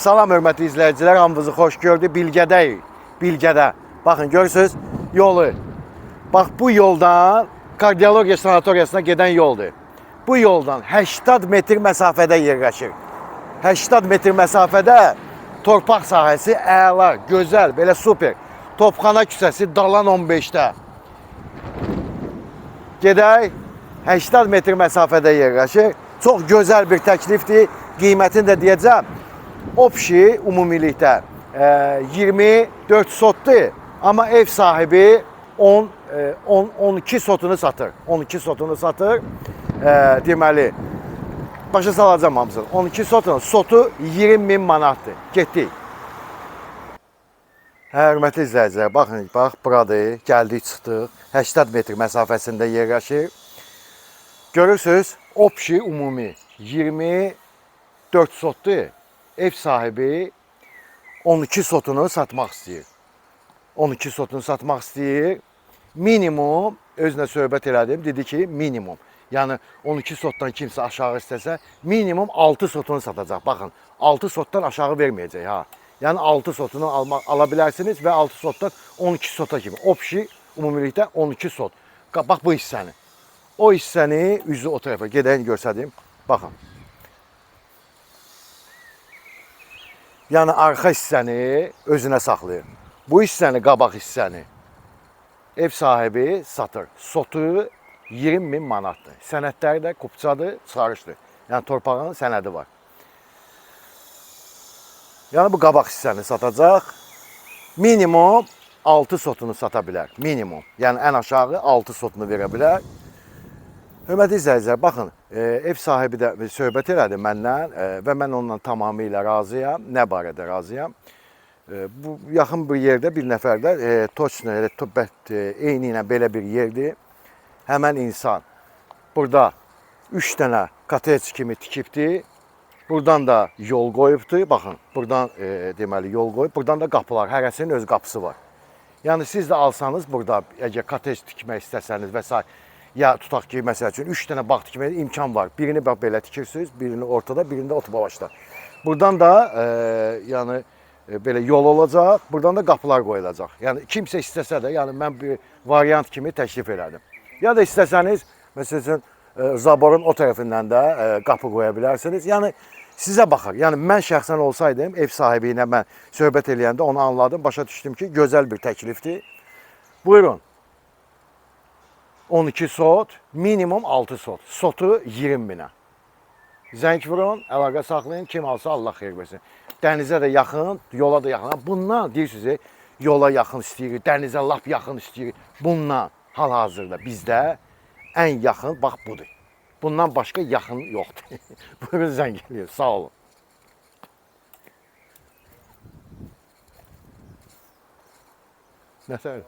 Salam hörmətli izləyicilər, hamınızı xoş gördük. Bilgədəyik. Bilgədə. Baxın görürsüz yolu. Bax bu yoldan kardiologiya sanatoriyasına gedən yoldur. Bu yoldan 80 metr məsafədə yerləşir. 80 metr məsafədə torpaq sahəsi əla, gözəl, belə super. Topxana küçəsi Dalan 15-də. Gedək 80 metr məsafədə yerləşir. Çox gözəl bir təklifdir. Qiymətini də deyəcəm. Opşi ümumilikdə e, 24 sotdur. Amma ev sahibi 10 e, 10 12 sotunu satır. 12 sotunu satır. E, deməli başa salacağam hamısını. 12 sotun sotu 20 min manatdır. Getdik. Hörmətli izləyicilər, baxın, bax buradır. Gəldik, çıxdıq. 80 metr məsafəsində yerləşir. Görürsüz, opşi ümumi 24 sotdur. Ev sahibi 12 sotunu satmaq istəyir. 12 sotunu satmaq istəyir. Minimum özünə söhbət elədim, dedi ki, minimum. Yəni 12 sotdan kimsə aşağı istəsə, minimum 6 sotunu satacaq. Baxın, 6 sotdan aşağı verməyəcək ha. Yəni 6 sotunu alma, ala bilərsiniz və 6 sotdan 12 sota kimi. Opşi ümumilikdə 12 sot. Bax bu hissəni. O hissəni üzü o tərəfə gedəyini göstərdim. Baxın. Yəni arxa hissəni özünə saxlayır. Bu hissəni, qabaq hissəni ev sahibi satır. Sotu 20 min manatdır. Sənədləri də kupçadır, çıxarışdır. Yəni torpağın sənədi var. Yəni bu qabaq hissəni satacaq. Minimum 6 sotunu sata bilər. Minimum. Yəni ən aşağı 6 sotunu verə bilər. Hörmətli izləyicilər, baxın, e, ev sahibi də söhbət elədi məndən e, və mən onunla tamamilə razıyam. Nə barədə razıyam? E, bu yaxın bir yerdə bir nəfər də toçna elə tübət eyni ilə belə bir yerdir. Həmən insan burada 3 dənə kotec kimi tikibdi. Buradan da yol qoyubdu. Baxın, buradan e, deməli yol qoyub, buradan da qapılar, hərəsinin öz qapısı var. Yəni siz də alsanız burada əgər kotec tikmək istəsəniz və s ya tutaq ki, məsəl üçün 3 dənə bağ tikməyə imkan var. Birini bax belə tikirsiniz, birini ortada, birini də otobaşda. Buradan da e, yəni e, belə yol olacaq, buradan da qapılar qoyulacaq. Yəni kimsə istəsə də, yəni mən bir variant kimi təklif elədim. Ya da istəsəniz, məsəl e, zaborun o tərəfindən də e, qapı qoya bilərsiniz. Yəni sizə baxır. Yəni mən şəxsən olsaydım ev sahibi ilə mən söhbət eləyəndə onu anladım, başa düşdüm ki, gözəl bir təklifdir. Buyurun. 12 sot, minimum 6 sot. Sotu 20 minə. Zəng vurun, əlaqə saxlayın, kim alsa Allah xeyir versin. Dənizə də yaxın, yola da yaxın. Bundan deyirsiniz, yola yaxın istəyirik, dənizə lap yaxın istəyirik. Bundan hal-hazırda bizdə ən yaxın bax budur. Bundan başqa yaxın yoxdur. Buyurun zəng eləyin. Sağ olun. Nəsə?